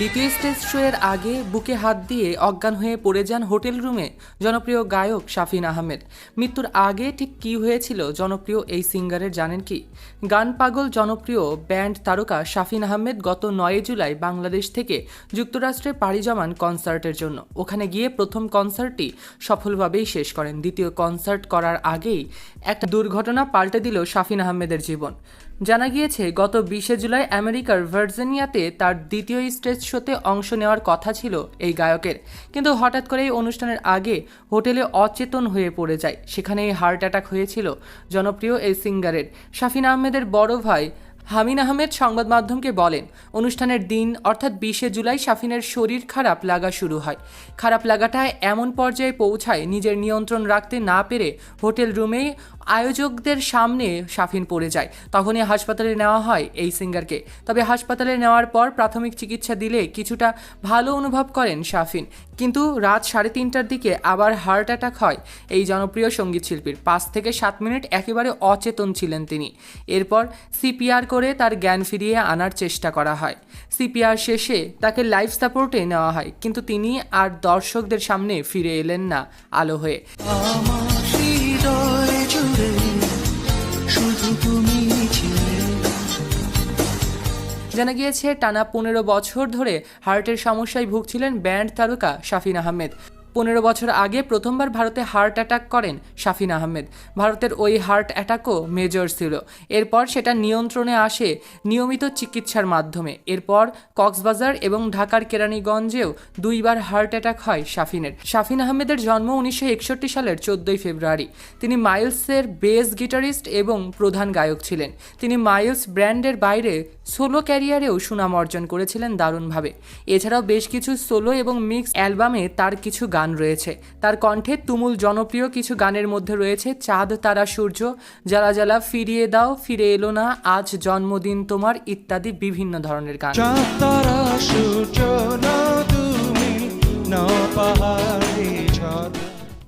দ্বিতীয় stage show এর আগে বুকে হাত দিয়ে অজ্ঞান হয়ে পড়ে যান হোটেল রুমে জনপ্রিয় গায়ক শাফিন আহমেদ। মৃত্যুর আগে ঠিক কী হয়েছিল জনপ্রিয় এই সিঙ্গারের জানেন কি? গান পাগল জনপ্রিয় ব্যান্ড তারকা শাফিন আহমেদ গত নয় জুলাই বাংলাদেশ থেকে যুক্তরাষ্ট্রে পাড়ি জমান কনসার্টের জন্য। ওখানে গিয়ে প্রথম কনসার্টটি সফলভাবেই শেষ করেন। দ্বিতীয় কনসার্ট করার আগেই একটা দুর্ঘটনা পাল্টে দিল শাফিন আহমেদের জীবন। জানা গিয়েছে, গত বিশে জুলাই আমেরিকার ভার্জিনিয়াতে তার দ্বিতীয় স্টেজ শোতে অংশ নেওয়ার কথা ছিল এই গায়কের। কিন্তু হঠাৎ করে এই অনুষ্ঠানের আগে হোটেলে অচেতন হয়ে পড়ে যায়। সেখানেই হার্ট অ্যাটাক হয়েছিল জনপ্রিয় এই সিঙ্গারের। শাফিন আহমেদের বড় ভাই হামিন আহমেদ সংবাদ মাধ্যমকে বলেন, অনুষ্ঠানের দিন, অর্থাৎ বিশে জুলাই শাফিনের শরীর খারাপ লাগা শুরু হয়। খারাপ লাগাটায় এমন পর্যায়ে পৌঁছায় নিজের নিয়ন্ত্রণ রাখতে না পেরে হোটেল রুমে আয়োজকদের সামনে শাফিন পড়ে যায়। তখনই হাসপাতালে নেওয়া হয় এই সিঙ্গারকে। তবে হাসপাতালে নেওয়ার পর প্রাথমিক চিকিৎসা দিলে কিছুটা ভালো অনুভব করেন শাফিন। কিন্তু রাত সাড়ে তিনটার দিকে আবার হার্ট অ্যাটাক হয় এই জনপ্রিয় সংগীত শিল্পীর। পাঁচ থেকে সাত মিনিট একেবারে অচেতন ছিলেন তিনি। এরপর সিপিআর করে তার জ্ঞান ফিরিয়ে আনার চেষ্টা করা হয়। সিপিআর শেষে তাকে লাইফ সাপোর্টে নেওয়া হয়, কিন্তু তিনি আর দর্শকদের সামনে ফিরে এলেন না আলো হয়ে। জানা গিয়েছে টানা পনেরো বছর ধরে হার্টের সমস্যায় ভুগছিলেন ব্যান্ড তারকা শাফিন আহমেদ। পনেরো বছর আগে প্রথমবার ভারতে হার্ট অ্যাটাক করেন শাফিন আহমেদ। ভারতের ওই হার্ট অ্যাটাকও মেজর ছিল। এরপর সেটা নিয়ন্ত্রণে আসে নিয়মিত চিকিৎসার মাধ্যমে। এরপর কক্সবাজার এবং ঢাকার কেরানীগঞ্জেও দুইবার হার্ট অ্যাটাক হয় শাফিনের। শাফিন আহমেদের জন্ম উনিশশো একষট্টি সালের চোদ্দই ফেব্রুয়ারি। তিনি মাইলসের বেস গিটারিস্ট এবং প্রধান গায়ক ছিলেন। তিনি মাইলস ব্র্যান্ডের বাইরে সোলো ক্যারিয়ারেও সুনাম অর্জন করেছিলেন দারুণভাবে। এছাড়াও বেশ কিছু সোলো এবং মিক্স অ্যালবামে তার কিছু গান রয়েছে। তার কণ্ঠে তুমুল জনপ্রিয় কিছু গানের মধ্যে রয়েছে চাঁদ তারা সূর্য জ্বালা জ্বালা ফিরিয়ে দাও ফিরে এলো না আজ জন্মদিন তোমার ইত্যাদি বিভিন্ন ধরনের গান।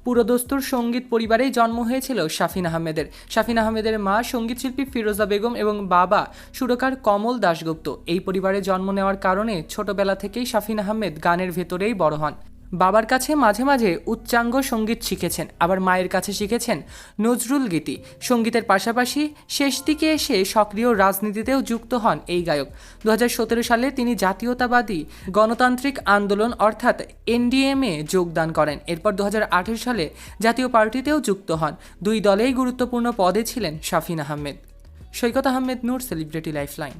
পুরোদস্তুর সংগীত পরিবারেই জন্ম হয়েছিল শাফিন আহমেদের। শাফিন আহমেদের মা সঙ্গীতশিল্পী ফিরোজা বেগম এবং বাবা সুরকার কমল দাশগুপ্ত। এই পরিবারে জন্ম নেওয়ার কারণে ছোটবেলা থেকেই শাফিন আহমেদ গানের ভেতরেই বড় হন। বাবার কাছে মাঝে মাঝে উচ্চাঙ্গ সংগীত শিখেছেন, আবার মায়ের কাছে শিখেছেন নজরুল গীতি। সঙ্গীতের পাশাপাশি শেষ দিকে এসে সক্রিয় রাজনীতিতেও যুক্ত হন এই গায়ক। দু হাজার সতেরো সালে তিনি জাতীয়তাবাদী গণতান্ত্রিক আন্দোলন অর্থাৎ এনডিএমে যোগদান করেন। এরপর দু হাজার আঠেরো সালে জাতীয় পার্টিতেও যুক্ত হন। দুই দলেই গুরুত্বপূর্ণ পদে ছিলেন Shafin Ahmed. Saikat Ahmed Noor, celebrity lifeline.